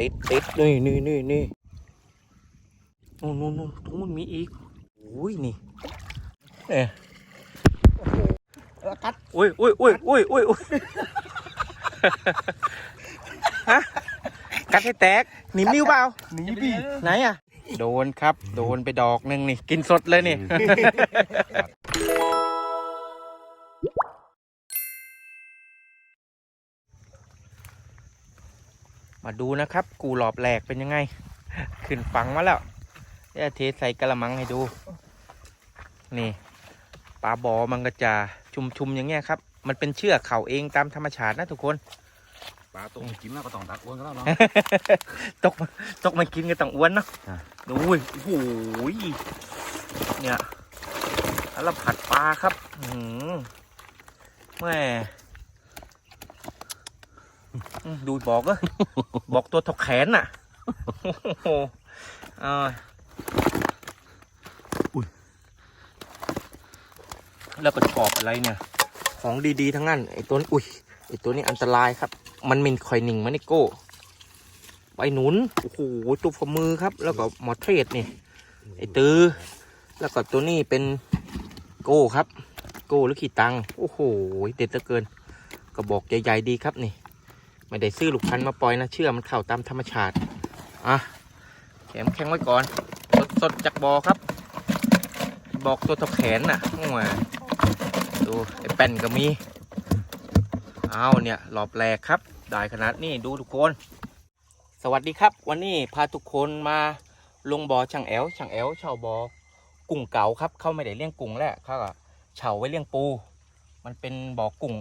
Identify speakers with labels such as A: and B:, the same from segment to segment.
A: ติดติดนี่นี่นี่นี่โน่นโน่นโน่นตรงนู้นมีอีกอุ้ยนี่เนี่ย
B: กัด
A: อุ้ยอุ้ยอุ้ยอุ้ยอุ้ยอุ้ยฮะกัดให้แตกหนีบนิ้วเปล่า
B: หนีดิ
A: ไหนอะ โดนครับ โดนไปดอกหนึ่งนี่ กินสดเลยนี่ มาดูนะครับ กูหลอบแหลกเป็นยังไง ขึ้นฟังมาแล้วเดี๋ยวเทใส่กระมังให้ดู นี่ปลาบอมันก็จะชุมๆอย่างเงี้ยครับ มันเป็นเชือกเขาเองตามธรรมชาตินะทุกคน
B: ปลาตัวจิ้มแล้วก็ต้องตักอ้วนก็แล้วเนาะ
A: ตกตกมันกินกันต้องอ้วนเนาะ
B: อะ
A: ดูยโอ้โหยเนี่ยแล้วผัดปลาครับ อื้อหือแม่อื้อ ดูบอกก็บอกตัวถกแขนน่ะโอ้โหอ่าแล้วก็กรอบอะไรเนี่ย ของดีๆทั้งนั้นไอ้ตัวนี้อุ้ยไอ้ตัวนี้อันตรายครับ มันมินคอยหนิงมันนี่โก้ใบหนุนโอ้โหตัวฝ่ามือครับ แล้วก็หมอเทรดนี่ไอตือ แล้วก็ตัวนี้เป็นโก้ครับ โก้หรือขีตังโอ้โหเด็ดเหลือเกินกระบอกใหญ่ๆดีครับนี่ ไม่ได้ซื้อลูกพันธุ์มาปล่อยนะเชื่อมันเข้าตามธรรมชาติอะแขมแข็งไว้ก่อน สดสดจากบอครับ บอกตัวท่าแขนน่ะโอ้ยดูไอ้แป้นก็มีเอาเนี่ยหลอบแหลกครับ ได้ขนาดนี้ดูทุกคน สวัสดีครับ วันนี้พาทุกคนมาลงบ่อช่างแอวช่างแอวเช่าบ่อกุ้งเก๋าครับ เขาไม่ได้เลี้ยงกุ้งแล้วเขาก็เช่าไว้เลี้ยงปู มันเป็นบ่อกุ้ง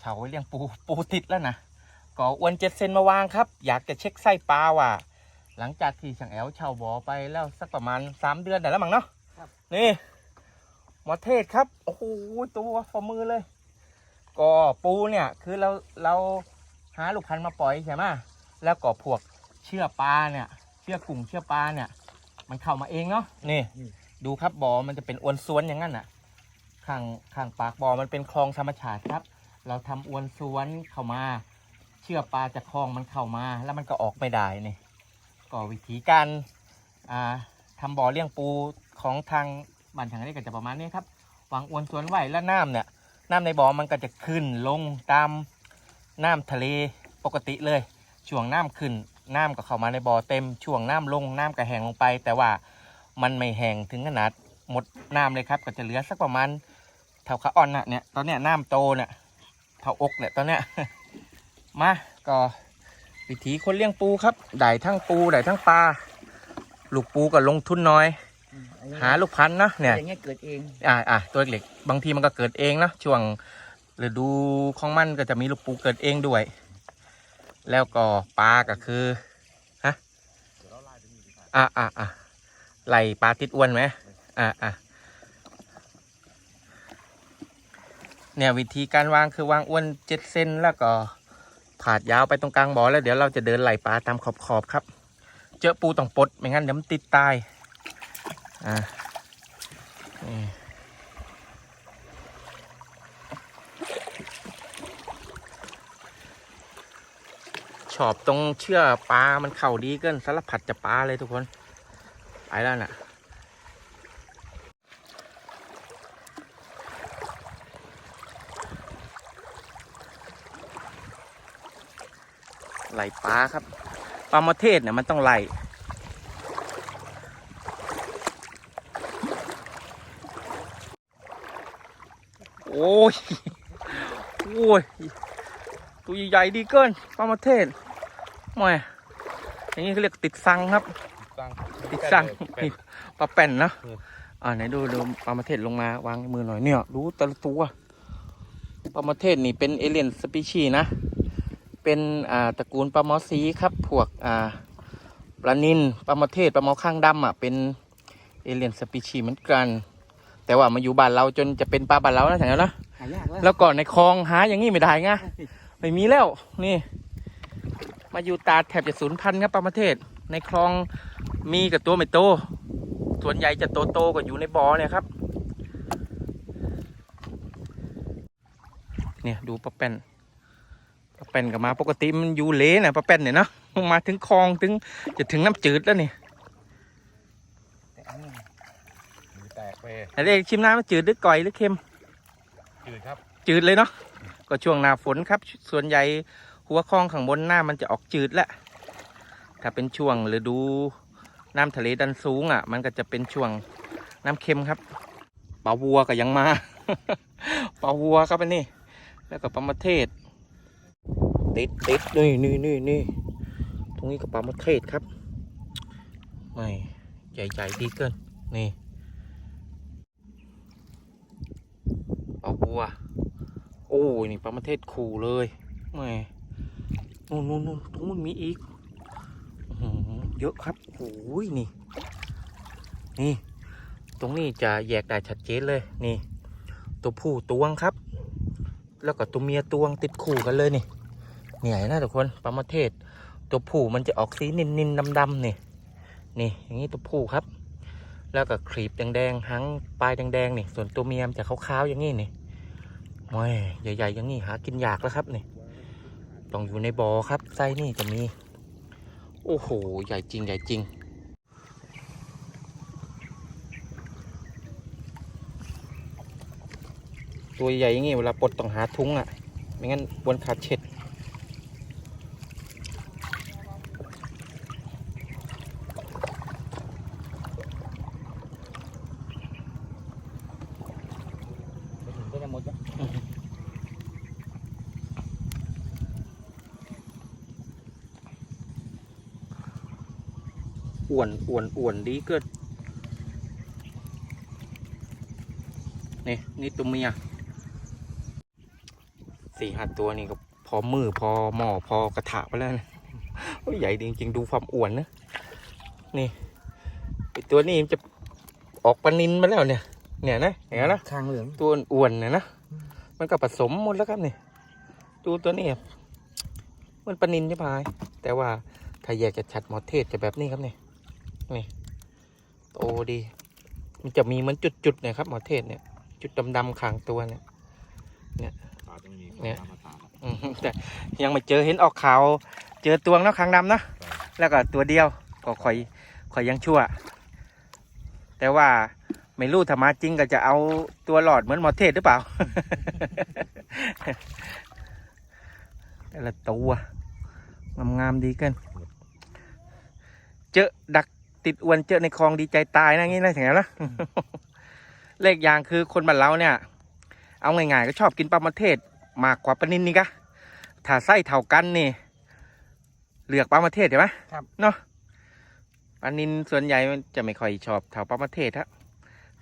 A: เช่าไว้เลี้ยงปูปูติดแล้วนะก็อวนเจ็ดเซนมาวางครับ อยากจะเช็คไส้ปลาว่าหลังจากที่ช่างแอวเช่าบ่อไปแล้วสักประมาณสามเดือนได้แล้วมั้งเนาะนี่หมอเทศครับโอ้โหตัวฝ่ามือเลย ก็ปูเนี่ยคือเราเราหาลูกพันธุ์มาปล่อยใช่ไหมแล้วก็พวกเชื่อปลาเนี่ย เชื่อกุ้งเชื่อปลาเนี่ย มันเข้ามาเองเนาะนี่ดูครับบ่อมันจะเป็นอวนสวนอย่างนั้นน่ะข้างข้างปากบ่อมันเป็นคลองธรรมชาติครับ เราทำอวนสวนเข้ามา เชื่อปลาจากคลองมันเข้ามา แล้วมันก็ออกไม่ได้นี่ก็วิธีการอ่าทำบ่อเลี้ยงปูของทางบ้านทางนี้ก็จะประมาณนี้ครับวางอวนสวนไว้แล้วน้ำเนี่ยน้ำในบ่อมันก็จะขึ้นลงตามน้ำทะเลปกติเลย ช่วงน้ำขึ้นน้ำก็เข้ามาในบ่อเต็ม ช่วงน้ำลงน้ำก็แห้งลงไป แต่ว่ามันไม่แห้งถึงขนาดหมดน้ำเลยครับ ก็จะเหลือสักประมาณเท่าขาอ่อนน่ะเนี่ยตอนเนี้ยน้ำโตเนี่ย เท่าอกเนี่ยตอนเนี้ยมาก็วิธีคนเลี้ยงปูครับได้ทั้งปูได้ทั้งปลาลูกปูก็ลงทุนน้อย หาลูกพันธุ์นะเนี่ย
B: อย่างเงี้ยเกิดเอง
A: อ่าอ่าตัวเล็กๆบางทีมันก็เกิดเองนะช่วงฤดูของมันก็จะมีลูกปูเกิดเองด้วย แล้วก็ปลาก็คือฮะอ่าอ่าอ่าไหลปลาติดอ้วนไหมอ่าอ่า เนี่ยวิธีการวางคือวางอ้วนเจ็ดเซนแล้วก็ผาดยาวไปตรงกลางบ่อแล้วเดี๋ยวเราจะเดินไหลปลาตามขอบขอบครับ เจอปูต้องปลดไม่งั้นเดี๋ยวมันติดตายอ่านี่ชอบตรงเชื่อปลา มันเข่าดีเกินสารพัดจะปลาเลยทุกคน ไปแล้วน่ะ ไหลปลาครับปลามะเทศเนี่ยมันต้องไหลโอ้ย โอ้ย ตัวใหญ่ๆดีเกินปลามาเทศแหม่อย่างนี้เขาเรียกติดซังครับ ติดซังนี่ปลาแป่นนะอ่าไหนดูดูปลามาเทศลงมาวางในมือหน่อยเนี่ยดูแต่ละตัวปลามาเทศนี่เป็นเอเลียนสปีชีส์นะ เป็นอ่าตระกูลปลาหมอสีครับพวกอ่าปลานินปลามาเทศปลาหมอข้างดำอะเป็นเอเลียนสปีชีส์เหมือนกัน แต่ว่ามาอยู่บ้านเราจนจะเป็นปลาบ้านเรานะถึงแล้วนะ
B: หายากแล้ว
A: แล้วก่อนในคลองหาอย่างนี้ไม่ได้ไงไม่มีแล้วนี่ มาอยู่ตาดแถบจะศูนย์พันธุ์ครับปลาประเทศ ในคลองมีกับตัวไม่โตส่วนใหญ่จะโตโตๆก็อยู่ในบ่อเนี่ยครับเนี่ยดูปลาแป้น ป้าแป้นกับมาปกติมันอยู่เหลนะป้าแป้นเนี่ยเนาะมาถึงคลองถึงจะถึงน้ำจืดแล้วนี่
B: แต่อันนี้มือแตกไป
A: แต่เด็กชิมน้ำมันจืดหรือก่อยหรือเค็ม
B: จืดครับ
A: จืดเลยเนาะก็ช่วงหน้าฝนครับ ส่วนใหญ่หัวคลองข้างบนหน้ามันจะออกจืดแล้วถ้าเป็นช่วงฤดูน้ำทะเลดันสูงอะ มันก็จะเป็นช่วงน้ำเค็มครับปลาวัวก็ยังมาปลาวัวครับอันนี้ แล้วก็ปลามะเทศ ติดติดนี่นี่นี่นี่ตรงนี้ก็ปลามะเทศครับไม่ใหญ่ๆดีเกิน นี่ปลาวัว โอ้ยนี่ปลามะเทศขู่เลยแหม่นู่นนู่นนู่นตรงนู้นมีอีกอเยอะครับโอ้ยนี่ นี่ ตรงนี้จะแยกได้ชัดเจนเลยนี่ ตัวผู้ตวงครับ แล้วก็ตัวเมียตวงติดคู่กันเลยนี่ เนี่ยนะทุกคนปลามะเทศ ตัวผู้มันจะออกสีนินนินดำดำนี่นี่อย่างนี้ตัวผู้ครับ แล้วก็ครีบแดงๆหางปลายแดงๆนี่ ส่วนตัวเมียมันจะขาวๆอย่างนี้นี่โอ้ยใหญ่ๆอย่างนี้หากินยากแล้วครับนี่ต้องอยู่ในบ่อครับไส้นี่จะมี โอ้โห ใหญ่จริง ใหญ่จริงตัวใหญ่อย่างงี้เวลาปลดต้องหาทุ้งอะ ไม่งั้นบนขาดเช็ด
B: ไปถึงก็จะหม ดแล้ว
A: อ้วนอ้วนอ้วนดีเกินนี่นี่ตัวเมียสี่ห้าตัวนี่ก็พอมือพอหม้อพอกระถาไปแล้วนะใหญ่ดีจริงๆดูความอ้วนนะนี่ตัวนี้จะออกปนินมาแล้วเนี่ย เนี่ยนะเห็นไหมนะ
B: คางเหลือง
A: ตัวอ้วนๆเนี่ยนะมันก็ผสมหมดแล้วครับนี่ดูตัวนี้มันปลานินใช่ไหมแต่ว่าถ้าแยกจะชัดหมอเทศจะแบบนี้ครับนี่นี่โตดี มันจะมีเหมือนจุดๆเนี่ยครับหมอเทศเนี่ย จุดดำๆขางตัวเนี่ย
B: ตาจะไม่มี
A: เนี่ย
B: ตามมาตาละ
A: อืมแต่ยังไม่เจอเห็นออกขาวเจอตัวงเนาะขางดำเนาะแล้วก็ตัวเดียวก็คอยคอยยังชั่ว แต่ว่า ไม่รู้ถ้ามาจริงก็จะเอาตัวหลอดเหมือนหมอเทศหรือเปล่า แต่ละตัวงามๆดีเกันเจอดักติดอวนเจอในคลองดีใจตายนะงี้นะถึงแล้วนะเลขอย่างคือคนบ้านเราเนี่ย เอาง่ายๆก็ชอบกินปลามาเทศมากกว่าปลานินนี่กะถ้าไส้เท่ากันนี่เลือกปลามาเทศใช่ไหม
B: ครับ
A: เนาะปลานินส่วนใหญ่มันจะไม่ค่อยชอบเท่าปลามาเทศฮะ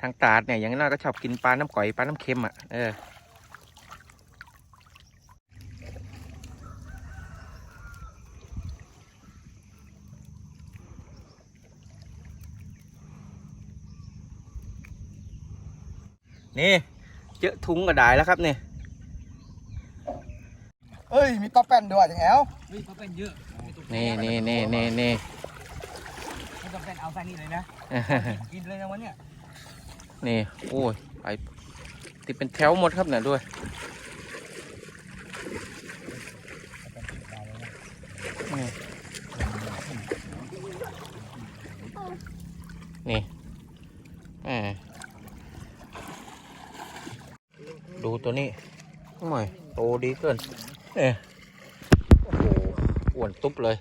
A: ทางตราดเนี่ยอย่างน้อยก็ชอบกินปลาน้ำก่อยปลาน้ำเค็มอะเออนี่เจอทุงก็ได้แล้วครับนี่
C: เอ้ย มีต๊อปแป้นด้วยจังแอล
B: เฮ้ยเขาเป็นเยอะ
A: นี่นี่นี่นี่นี่
B: ไม่ต้องเป็นเอาไส้นี่เลยนะ กินเลยนะวันเนี้ย
A: นี่โอ้ยไปติดเป็นแถวหมดครับเนี่ยด้วยนี่นี่แหมดูตัวนี้หน่อยโตดีเกินเนี่ยโอ้โหอ้วนตุ๊บเลย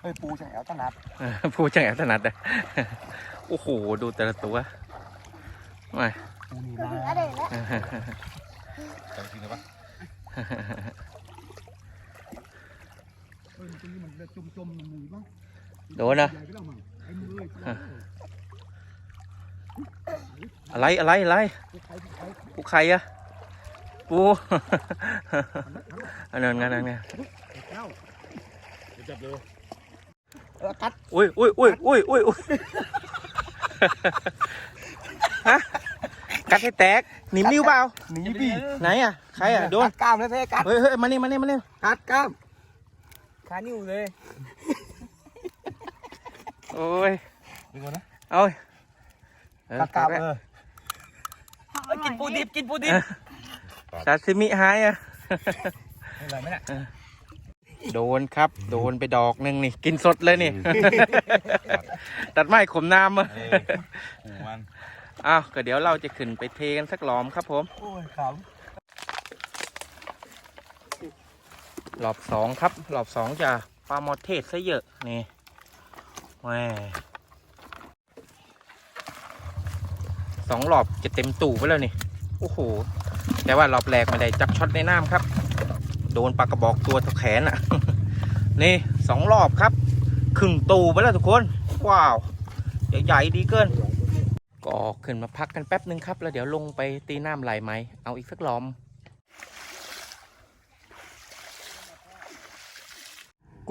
C: เฮ้ยปูจังแอลตนัด
A: เออพูดจังแอบถนัดเลยโอ้โห ดูแต่ละตัวไม่
C: ปูนี่
D: ก็
C: ลา
D: เหลือเลยแล้ว
B: จำจริงเลยปะ
C: เฮ้ยตรงนี้มันจะจมๆมันมือบ้าง
A: โดนนะ
C: ใหญ่ก็แล้วมั้งไอ้มือเลย
A: อะไรอะไรอะไร
C: ปูไข่ปูไข่
A: ปูใครอะปูอันนั้นงั้นนั่นไง
C: เจ้า
B: เดี๋ยวจับเลย
C: เออกัด
A: อุ้ยอุ้ยอุ้ยอุ้ยอุ้ยอุ้ย ฮะกัดให้แตกหนีบนิ้วเปล่า
C: หนีพี่
A: ไหนอะใครอะโดน
C: กักล้ามเลยเพ่กัด
A: เฮ้ยเฮ้ยมานี่มานี่มานี่
C: กัดกล้าม
B: ขานิ้วเลย
A: โอ้ย
B: ดูก่อนนะ
A: เอาเออ
C: กัดกล้ามเออ
B: กินปูดิบกินปูดิบ
A: ซาซิมิหายอะ
C: เร่
B: อยไหมน่ะ
A: โดนครับ โดนไปดอกหนึ่งนี่ กินสดเลยนี่ ตัดไม้ขมน้ำอะ
C: หูมัน
A: อ้าวก็เดี๋ยวเราจะขึ้นไปเทกันสักหลอมครับผม
B: โอ้ยข
A: รอบสองครับรอบสองจะปลาหมอเทศซะเยอะนี่แหม่สองรอบจะเต็มตู่ไปแล้วนี่ โอ้โห แต่ว่ารอบแรกไม่ได้จับช็อตในน้ำครับ โดนปลากระบอกตัวแขนอะ นี่สองรอบครับครึ่งตูไปแล้วทุกคน ว้าว ใหญ่ๆดีเกิน ก็ขึ้นมาพักกันแป๊บนึงครับ แล้วเดี๋ยวลงไปตีน้ำไหลไหม เอาอีกสักล้อม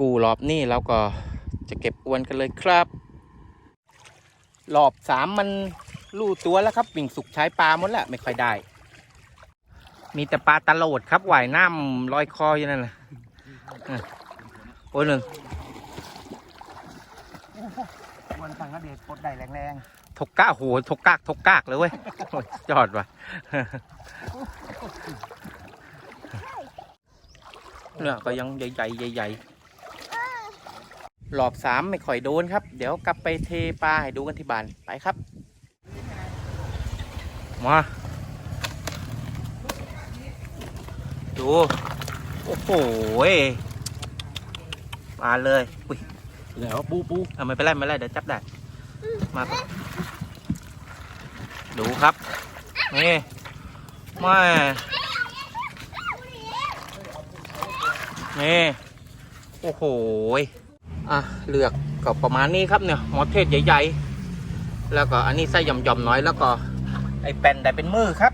A: กูรอบนี้เราก็จะเก็บอวนกันเลยครับรอบสามมันลู่ตัวแล้วครับ วิ่งสุกใช้ปลาหมดแล้วไม่ค่อยได้ มีแต่ปลาตะโหลดครับว่ายน้ำลอยคออยู่นั่นแหละอะโอ้ยหนึ่งำ
B: วันสั่งกระเด็ดปลดได้แรง
A: ทกกะโหทกกากทกกากเลยเว้ยโอ้ยจอดว่ะเนี่ยก็ยังใหญ่ๆใหญ่ๆรอบสามไม่ค่อยโดนครับ เดี๋ยวกลับไปเทปลาให้ดูกันที่บ้านไปครับ มา ดู โอ้โหยมาเลยอุ้ย
C: แล้วปูปู
A: อะไม่เป็นไรไม่เป็นไรเดี๋ยวจับได้ มาก่อนดูครับ นี่ไม่นี่ โอ้โหยอะเลือกก็ประมาณนี้ครับเนี่ยหมอเทศใหญ่ ๆ แล้วก็อันนี้ไส้หย่อมๆน้อยแล้วก็ไอ้แป้นได้เป็นมือครับ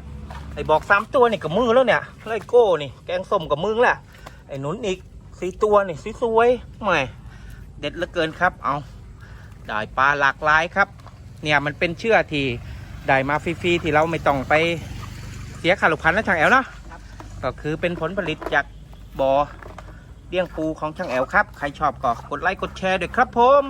A: ไอ้บอกสามตัวนี่กับมือแล้วเนี่ยแล้วไอ้โก้นี่แกงส้มกับมือแหละไอ้หนุนอีกสี่ตัวนี่สวยๆไม่เด็ดเหลือเกินครับ เอาได้ปลาหลากหลายครับ เนี่ยมันเป็นเชื่อที่ได้มาฟรีๆที่เราไม่ต้องไปเสียค่าลูกพันนะช่างแอลเนาะก็คือเป็นผลผลิตจากบ่อเลี้ยงปูของช่างแอลครับ ใครชอบก็กดไลค์กดแชร์ด้วยครับผม